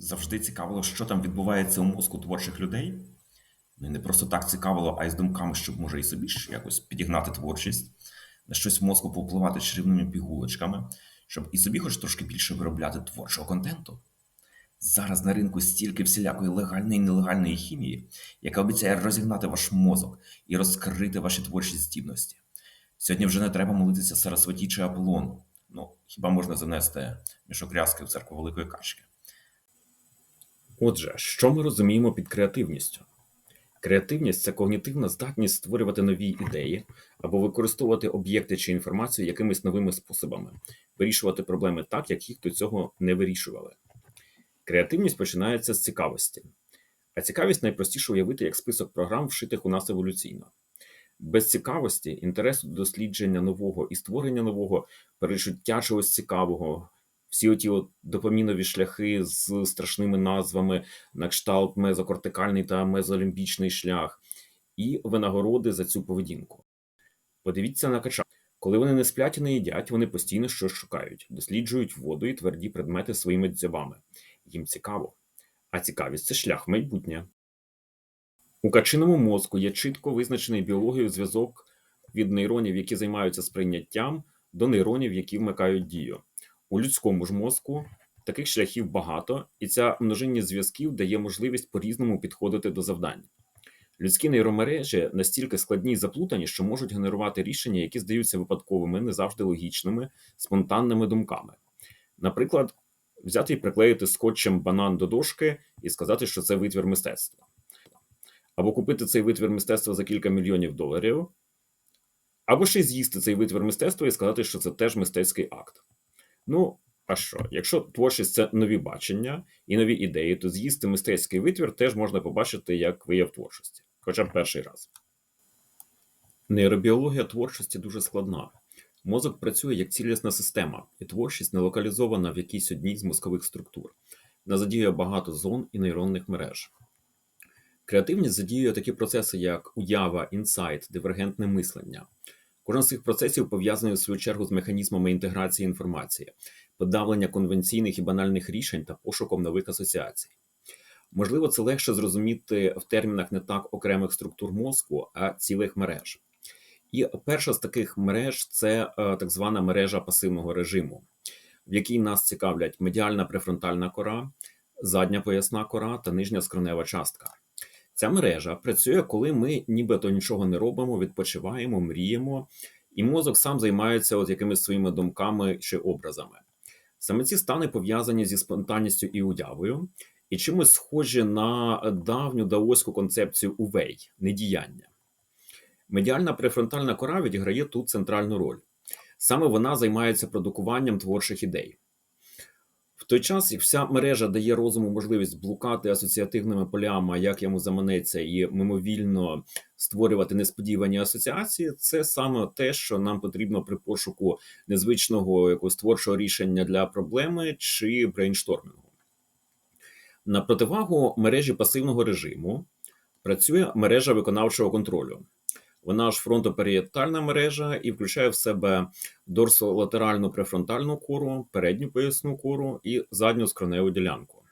завжди цікавило, що там відбувається у мозку творчих людей. Ну і не просто так цікавило, а й з думками, щоб може і собі якось підігнати творчість, на щось в мозку повпливати чарівними пігулочками, щоб і собі хоч трошки більше виробляти творчого контенту. Зараз на ринку стільки всілякої легальної і нелегальної хімії, яка обіцяє розігнати ваш мозок і розкрити ваші творчі здібності. Сьогодні вже не треба молитися Сарасваті чи Аполлону. Ну, хіба можна занести мішок рязки в церкву Великої Качки? Отже, що ми розуміємо під креативністю? Креативність це когнітивна здатність створювати нові ідеї або використовувати об'єкти чи інформацію якимись новими способами, вирішувати проблеми так, як їх до цього не вирішували. Креативність починається з цікавості, а цікавість найпростіше уявити як список програм, вшитих у нас еволюційно. Без цікавості, інтересу до дослідження нового і створення нового, перечуття чогось цікавого, всі оті от допамінові шляхи з страшними назвами, на кшталт мезокортикальний та мезолімбічний шлях, і винагороди за цю поведінку. Подивіться на кача. Коли вони не сплять і не їдять, вони постійно щось шукають, досліджують воду і тверді предмети своїми дзьобами. Їм цікаво. А цікавість це шлях майбутнє. У качиному мозку є чітко визначений біологією зв'язок від нейронів, які займаються сприйняттям, до нейронів, які вмикають дію. У людському ж мозку таких шляхів багато, і ця множинність зв'язків дає можливість по-різному підходити до завдань. Людські нейромережі настільки складні і заплутані, що можуть генерувати рішення, які здаються випадковими, не завжди логічними, спонтанними думками. Наприклад, взяти і приклеїти скотчем банан до дошки і сказати, що це витвір мистецтва, або купити цей витвір мистецтва за кілька мільйонів доларів, або ще з'їсти цей витвір мистецтва і сказати, що це теж мистецький акт. Ну, а що? Якщо творчість це нові бачення і нові ідеї, то з'їсти мистецький витвір теж можна побачити як вияв творчості, хоча б перший раз. Нейробіологія творчості дуже складна. Мозок працює як цілісна система, і творчість не локалізована в якійсь одній з мозкових структур. Вона задіює багато зон і нейронних мереж. Креативність задіює такі процеси, як уява, інсайт, дивергентне мислення. Кожен з цих процесів пов'язаний в свою чергу з механізмами інтеграції інформації, подавлення конвенційних і банальних рішень та пошуком нових асоціацій. Можливо, це легше зрозуміти в термінах не так окремих структур мозку, а цілих мереж. І перша з таких мереж це е, так звана мережа пасивного режиму, в якій нас цікавлять медіальна префронтальна кора, задня поясна кора та нижня скронева частка. Ця мережа працює, коли ми нібито нічого не робимо, відпочиваємо, мріємо, і мозок сам займається от якимись своїми думками чи образами. Саме ці стани пов'язані зі спонтанністю і уявою, і чимось схожі на давню даоську концепцію увей недіяння. Медіальна префронтальна кора відіграє тут центральну роль. Саме вона займається продукуванням творчих ідей. Той час, як вся мережа дає розуму можливість блукати асоціативними полями, як йому заманеться, і мимовільно створювати несподівані асоціації, це саме те, що нам потрібно при пошуку незвичного якогось творчого рішення для проблеми чи брейнштормінгу. На противагу мережі пасивного режиму працює мережа виконавчого контролю. Вона ж фронтоперієтальна мережа і включає в себе дорсолатеральну префронтальну кору, передню поясну кору і задню скроневу ділянку.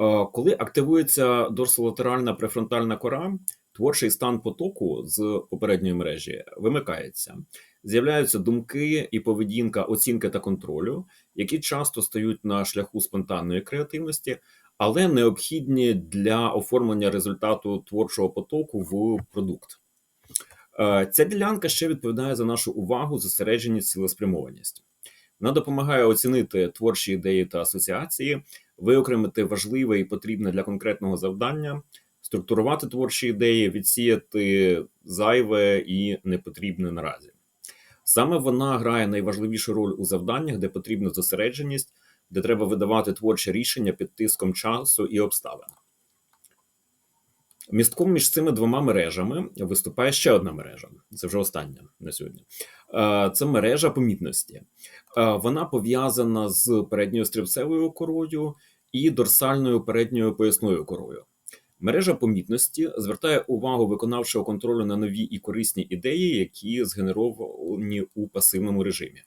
Е, Коли активується дорсолатеральна префронтальна кора, творчий стан потоку з попередньої мережі вимикається. З'являються думки і поведінка оцінки та контролю, які часто стають на шляху спонтанної креативності, але необхідні для оформлення результату творчого потоку в продукт. Е, Ця ділянка ще відповідає за нашу увагу, зосередженість, цілеспрямованість. Вона допомагає оцінити творчі ідеї та асоціації, виокремити важливе і потрібне для конкретного завдання, структурувати творчі ідеї, відсіяти зайве і непотрібне наразі. Саме вона грає найважливішу роль у завданнях, де потрібна зосередженість, де треба видавати творче рішення під тиском часу і обставин. Містком між цими двома мережами виступає ще одна мережа. Це вже остання на сьогодні. Е, Це мережа помітності. Е, Вона пов'язана з передньою стрибцевою корою і дорсальною передньою поясною корою. Мережа помітності звертає увагу виконавчого контролю на нові і корисні ідеї, які згенеровані у пасивному режимі.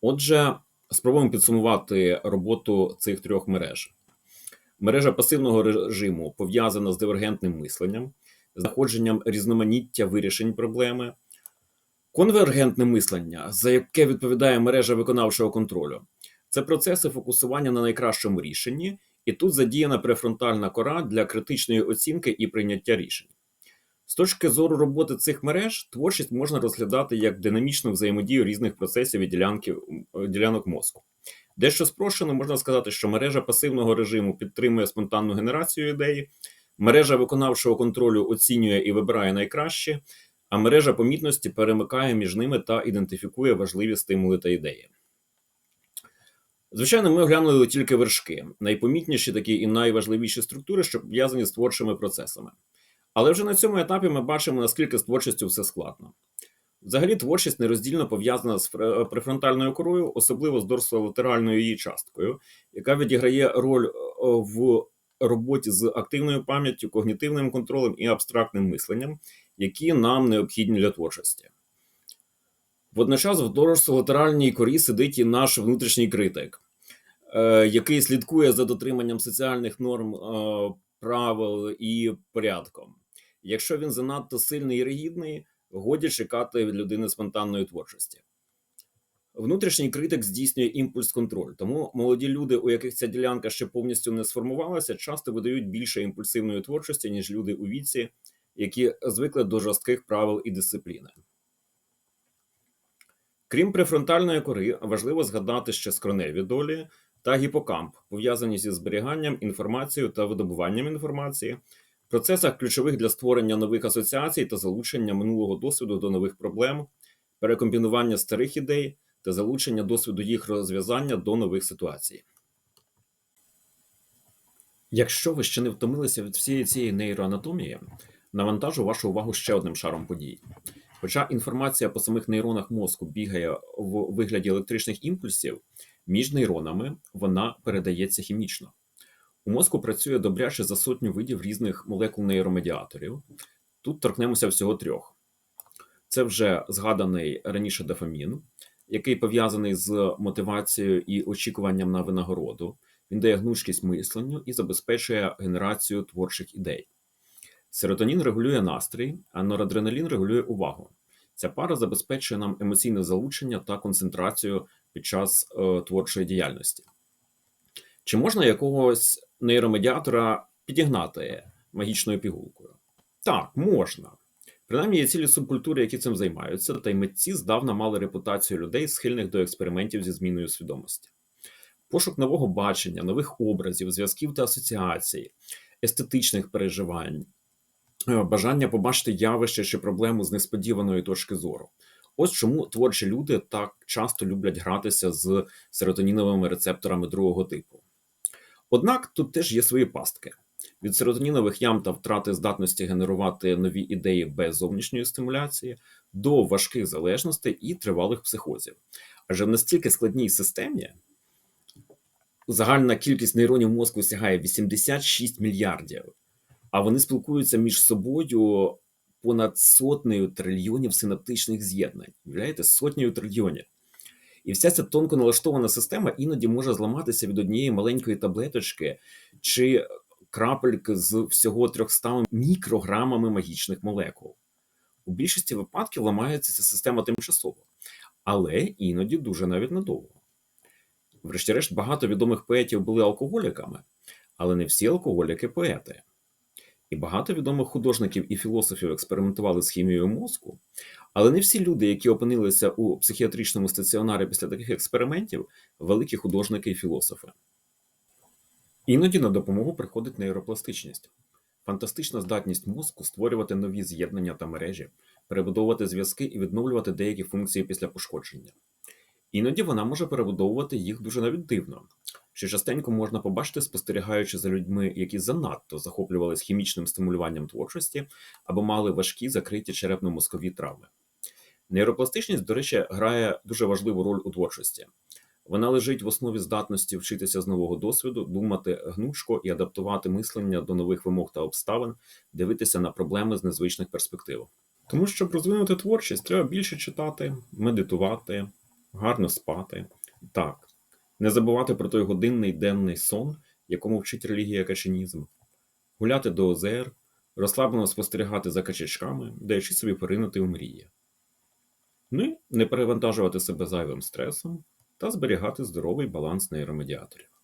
Отже, Спробуємо підсумувати роботу цих трьох мереж. Мережа пасивного режиму пов'язана з дивергентним мисленням, знаходженням різноманіття вирішень проблеми, конвергентне мислення, за яке відповідає мережа виконавчого контролю. Це процеси фокусування на найкращому рішенні, і тут задіяна префронтальна кора для критичної оцінки і прийняття рішень. З точки зору роботи цих мереж, творчість можна розглядати як динамічну взаємодію різних процесів і е, ділянок мозку. Дещо спрощено можна сказати, що мережа пасивного режиму підтримує спонтанну генерацію ідеї, мережа виконавчого контролю оцінює і вибирає найкраще, а мережа помітності перемикає між ними та ідентифікує важливі стимули та ідеї. Звичайно, ми оглянули тільки вершки, найпомітніші такі і найважливіші структури, що пов'язані з творчими процесами. Але вже на цьому етапі ми бачимо, наскільки з творчістю все складно. Взагалі, творчість нероздільно пов'язана з префронтальною корою, особливо з дорсолатеральною її часткою, яка відіграє роль е, в роботі з активною пам'яттю, когнітивним контролем і абстрактним мисленням, які нам необхідні для творчості. Водночас в дорсолатеральній корі сидить і наш внутрішній критик, е, який слідкує за дотриманням соціальних норм, е, правил і порядком. Якщо він занадто сильний і ригідний, годі чекати від людини спонтанної творчості. Внутрішній критик здійснює імпульс-контроль, тому молоді люди, у яких ця ділянка ще повністю не сформувалася, часто видають більше імпульсивної творчості, ніж люди у віці, які звикли до жорстких правил і дисципліни. Крім префронтальної кори, важливо згадати ще скроневі долі та гіпокамп, пов'язані зі зберіганням інформації та видобуванням інформації, процесах ключових для створення нових асоціацій та залучення минулого досвіду до нових проблем, перекомбінування старих ідей та залучення досвіду їх розв'язання до нових ситуацій. Якщо ви ще не втомилися від всієї цієї нейроанатомії, навантажу вашу увагу ще одним шаром подій. Хоча інформація по самих нейронах мозку бігає в вигляді електричних імпульсів, між нейронами вона передається хімічно. У мозку працює добряче за сотню видів різних молекул нейромедіаторів. Тут торкнемося всього трьох. Це вже згаданий раніше дофамін, який пов'язаний з мотивацією і очікуванням на винагороду. Він дає гнучкість мисленню і забезпечує генерацію творчих ідей. Серотонін регулює настрій, а норадреналін регулює увагу. Ця пара забезпечує нам емоційне залучення та концентрацію під час е, творчої діяльності. Чи можна якогось нейромедіатора підігнати магічною пігулкою? Так, можна. Принаймні є цілі субкультури, які цим займаються, та й митці здавна мали репутацію людей, схильних до експериментів зі зміною свідомості. Пошук нового бачення, нових образів, зв'язків та асоціацій, естетичних переживань, е, бажання побачити явище чи проблему з несподіваної точки зору. Ось чому творчі люди так часто люблять гратися з серотоніновими рецепторами другого типу. Однак тут теж є свої пастки. Від серотонінових ям та втрати здатності генерувати нові ідеї без зовнішньої стимуляції до важких залежностей і тривалих психозів. Адже в настільки складній системі загальна кількість нейронів мозку сягає 86 мільярдів, а вони спілкуються між собою понад сотнею трильйонів синаптичних з'єднань. Уявляєте, сотнею трильйонів. І вся ця тонко налаштована система іноді може зламатися від однієї маленької таблеточки чи крапельки з всього 300 мікрограмами магічних молекул. У більшості випадків ламається ця система тимчасово, але іноді дуже навіть надовго. Врешті-решт, багато відомих поетів були алкоголіками, але не всі алкоголіки поети. І багато відомих художників і філософів експериментували з хімією мозку, але не всі люди, які опинилися у психіатричному стаціонарі після таких експериментів, великі художники і філософи. Іноді на допомогу приходить нейропластичність, фантастична здатність мозку створювати нові з'єднання та мережі, перебудовувати зв'язки і відновлювати деякі функції після пошкодження. Іноді вона може перебудовувати їх дуже навіть дивно, що частенько можна побачити, спостерігаючи за людьми, які занадто захоплювалися хімічним стимулюванням творчості або мали важкі закриті черепно-мозкові травми. Нейропластичність, до речі, грає дуже важливу роль у творчості. Вона лежить в основі здатності вчитися з нового досвіду, думати гнучко і адаптувати мислення до нових вимог та обставин, дивитися на проблеми з незвичних перспектив. Тому, щоб розвинути творчість, треба більше читати, медитувати, гарно спати. Так, не забувати про той годинний денний сон, якому вчить релігія качанізм, гуляти до озер, розслаблено спостерігати за качачками, даючи собі поринути у мрії. Ну не перевантажувати себе зайвим стресом та зберігати здоровий баланс нейромедіаторів.